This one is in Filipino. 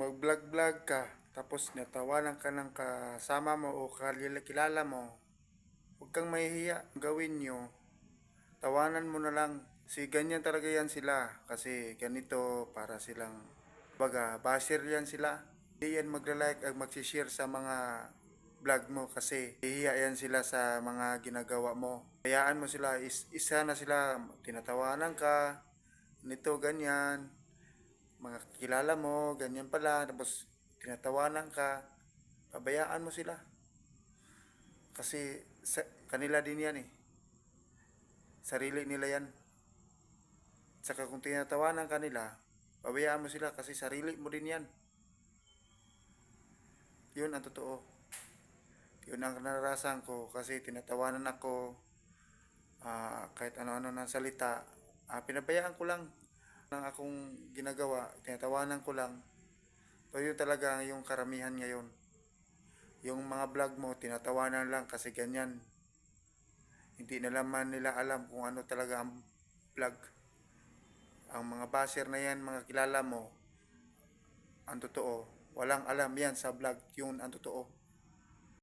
mag-vlog-vlog ka, tapos natawanan ka ng kasama mo o kilala mo, huwag kang mahihiya. Gawin nyo. Tawanan mo na lang. Si ganyan talaga yan sila. Kasi ganito para silang, baga, basher yan sila. Hindi yan magla-like at magsishare sa mga vlog mo kasi hihiya yan sila sa mga ginagawa mo. Hayaan mo sila, is, isa na sila, tinatawanan ka, nito, ganyan mga kilala mo, ganyan pala, tapos tinatawanan ka, pabayaan mo sila. Kasi sa, kanila din yan eh. Sarili nila yan. Saka kung tinatawanan ka nila, pabayaan mo sila kasi sarili mo din yan. Yun ang totoo. Yun ang nararasan ko kasi tinatawanan ako ah, kahit ano-ano ng salita. Ah, pinabayaan ko lang ng akong ginagawa, tinatawanan ko lang. So yun talaga yung karamihan ngayon. Yung mga vlog mo, tinatawanan lang kasi ganyan. Hindi na naman nila alam kung ano talaga ang vlog. Ang mga basher na yan, mga kilala mo, ang totoo. Walang alam yan sa vlog, yun ang totoo.